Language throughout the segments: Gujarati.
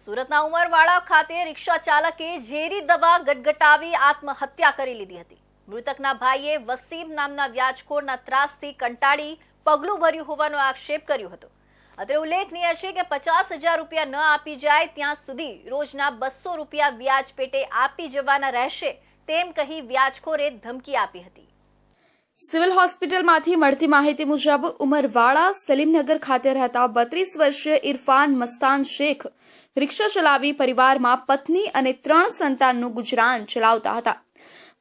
સુરતના ઉમરવાડા ખાતે રિક્ષા ચાલકે ઝેરી દવા ગટગટાવી આત્મહત્યા કરી લીધી હતી. મૃતકના ભાઈએ વસીમ નામના વ્યાજખોરના ત્રાસથી કંટાળી પગલું ભર્યું હોવાનો આક્ષેપ કર્યો હતો. અત્રે ઉલ્લેખનીય છે કે પચાસ હજાર રૂપિયા ન આપી જાય ત્યાં સુધી રોજના બસો રૂપિયા વ્યાજ પેટે આપી જવાના રહેશે તેમ કહી વ્યાજખોરે ધમકી આપી હતી. સિવિલ હોસ્પિટલમાંથી મળતી માહિતી મુજબ ઉમરવાડા સલીમનગર ખાતે રહેતા બત્રીસ વર્ષીય ઇરફાન મસ્તાન શેખ રિક્ષા ચલાવી પરિવારમાં પત્ની અને ત્રણ સંતાનનું ગુજરાન ચલાવતા હતા.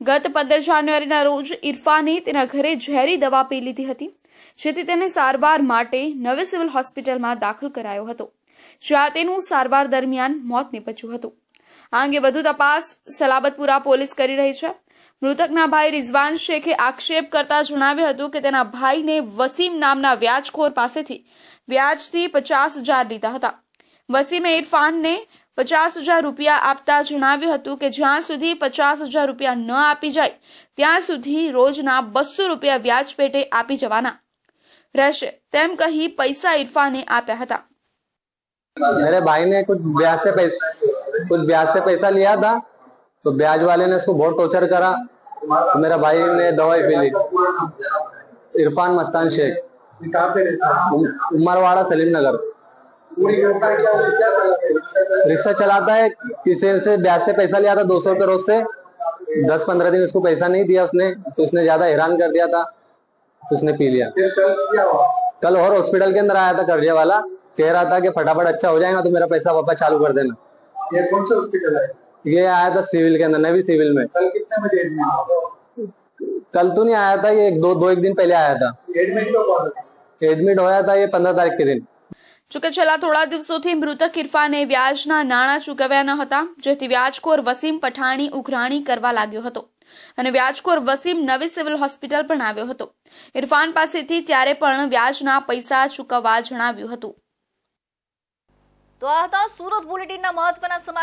ગત પંદર જાન્યુઆરીના રોજ ઇરફાને તેના ઘરે ઝેરી દવા પી લીધી હતી, જેથી તેને સારવાર માટે નવી સિવિલ હોસ્પિટલમાં દાખલ કરાયો હતો, જ્યાં તેનું સારવાર દરમિયાન મોત નીપજ્યું હતું. આ અંગે વધુ તપાસ સલાબતપુરા પોલીસ કરી રહી છે. મૃતકના ભાઈ રિઝવાન શેખે આક્ષેપ કરતા જણાવ્યું હતું કે તેના ભાઈને વસીમ નામના વ્યાજખોર પાસેથી વ્યાજથી પચાસ હજાર લીધા હતા. વસીમે ઇરફાનને પચાસ હજાર રૂપિયા આપતા જણાવ્યું હતું કે જ્યાં સુધી પચાસ હજાર રૂપિયા ન આપી જાય, ત્યાં સુધી રોજના બસો રૂપિયા વ્યાજ પેટે આપી જવાના રહેશે તેમ કહી પૈસા ઇરફાને આપ્યા હતા. મેરે ભાઈને કુછ વ્યાજ પૈસા कुछ ब्याज से पैसा लिया था तो ब्याज वाले ने उसको बहुत टॉर्चर करा। तो मेरा भाई ने दवाई पी ली। इरफान मस्तान शेख। उमरवाड़ा सलीम नगर? रिक्शा चलाता है, किसी से ब्याज से पैसा लिया था, दो सौ रुपये रोज से। दस पंद्रह दिन उसको पैसा नहीं दिया उसने तो उसने ज़्यादा हैरान कर दिया था तो उसने पी लिया। कल और हॉस्पिटल के अंदर आया था कर्जे वाला कह रहा था कि फटाफट अच्छा हो जाएगा तो मेरा पैसा वापस चालू कर देना। ये कौन सा हॉस्पिटल है ये आया था सिविल के अंदर नवी सिविल में कल कितने बजे एडमिट कल तो नहीं आया था ये एक दो दो एक दिन पहले आया था एडमिट कब हुआ था? एडमिट होया था ये पंद्रह तारीख के दिन જોકે છેલ્લા થોડા દિવસોથી મૃતક ઇરફાને વ્યાજના નાણાં ચૂકવ્યા ન હતા જેથી વ્યાજખોર વસીમ પઠાણી ઉઘરાણી કરવા લાગ્યો હતો અને વ્યાજખોર વસીમ નવી સિવિલ હોસ્પિટલ પણ આવ્યો હતો ઇરફાન પાસેથી ત્યારે પણ વ્યાજના પૈસા ચૂકવવા જણાવ્યું હતું તો આ હતા સુરત બુલેટિનના મહત્વના સમાચાર.